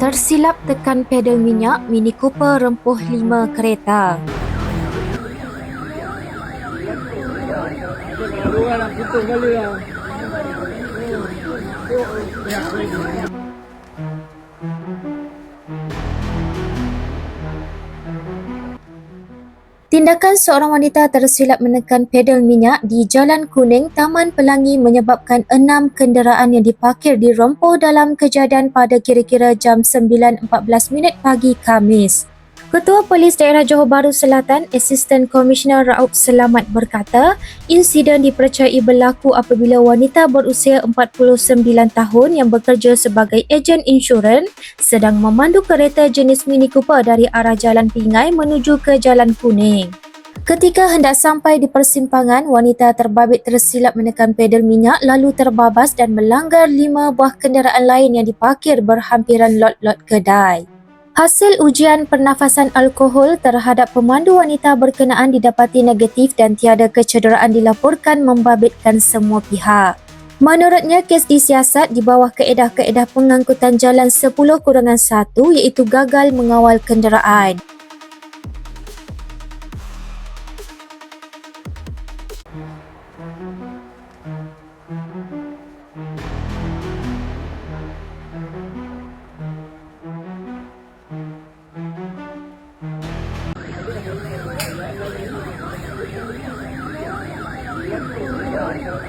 Tersilap tekan pedal minyak, Mini Cooper rempuh lima kereta. Nak putus kali lah. Tindakan seorang wanita tersilap menekan pedal minyak di Jalan Kuning, Taman Pelangi menyebabkan enam kenderaan yang diparkir dirempuh dalam kejadian pada kira-kira jam 9.14 minit pagi Khamis. Ketua Polis Daerah Johor Bahru Selatan, Asisten Komisioner Raub Selamat berkata, insiden dipercayai berlaku apabila wanita berusia 49 tahun yang bekerja sebagai ejen insurans sedang memandu kereta jenis Mini Cooper dari arah Jalan Pingai menuju ke Jalan Kuning. Ketika hendak sampai di persimpangan, wanita terbabit tersilap menekan pedal minyak lalu terbabas dan melanggar lima buah kenderaan lain yang diparkir berhampiran lot-lot kedai. Hasil ujian pernafasan alkohol terhadap pemandu wanita berkenaan didapati negatif dan tiada kecederaan dilaporkan membabitkan semua pihak. Menurutnya, kes disiasat di bawah keedah-keedah pengangkutan jalan 10 kurangan 1 iaitu gagal mengawal kenderaan. Dua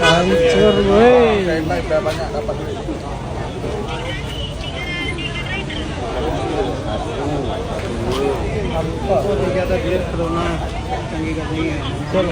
Hancur weh. Canggih katanya. Betul.